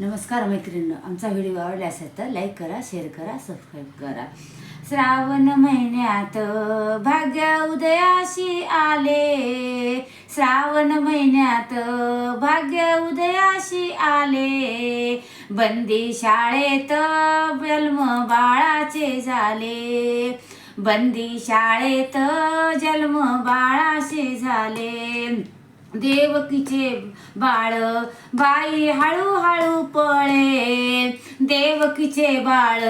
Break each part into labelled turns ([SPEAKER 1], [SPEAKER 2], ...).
[SPEAKER 1] नमस्कार मैत्रिणी आमचा व्हिडिओ आवडला असेल तर लाईक करा शेअर करा सबस्क्राईब करा. श्रावण महिन्यात भाग्य उदयाशी आले. श्रावण महिन्यात भाग्य उदयाशी आले. बंदी शाळेत जन्म बाळाचे झाले. बंदी शाळेत जन्म बाळाचे झाले. देवकीचे बाळ बाई हळूहळू पळे देवकीचे बाळ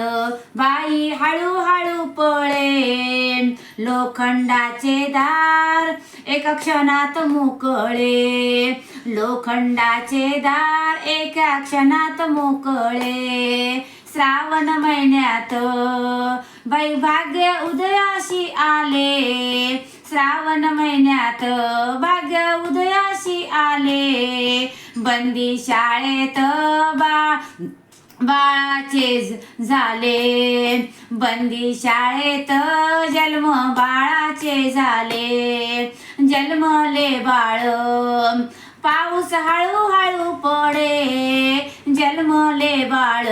[SPEAKER 1] बाई हळूहळू पळे लोखंडाचे दार एका क्षणात मोकळे. लोखंडाचे दार एका क्षणात मोकळे. श्रावण महिन्यात बाई भाग्य उदयाशी आले. श्रावण महिन्यात भाग्य उदयाशी आले. बंदी शाळेत बा बाळाचे झाले. बंदी शाळेत जन्म बाळाचे झाले. जन्मले बाळ पाऊस हळूहळू पडे. जन्मले बाळ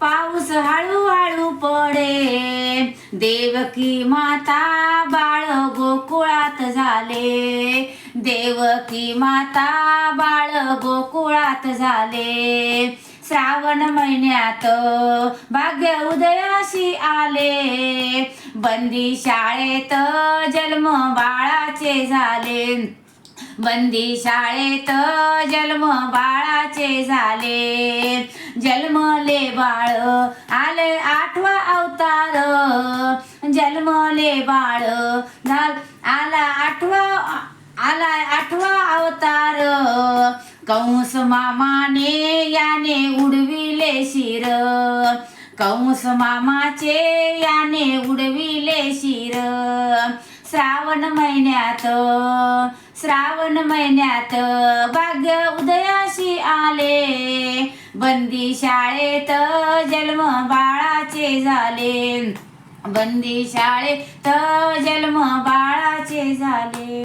[SPEAKER 1] पाऊस हळूहळू पडे देवकी माता बाळ गोकुळात झाले. देवकी माता बाळ गोकुळात झाले. श्रावण महिन्यात भाग्य उदयाशी आले. बंदी शाळेत जन्म बाळाचे झाले. बंदी शाळेत जन्म बाळाचे झाले. जन्मले बाळ आले आठ बाळ झाल आला आठवा आला आठवा अवतार. कंस मामाने याने उडविले शिर. कंस मामाचे याने उडविले शिर. श्रावण महिन्यात श्रावण महिन्यात भाग्य उदयाशी आले. बंदी शाळेत जन्म बाळाचे झाले. बंदी शाळेत जन्म बाळाचे झाले.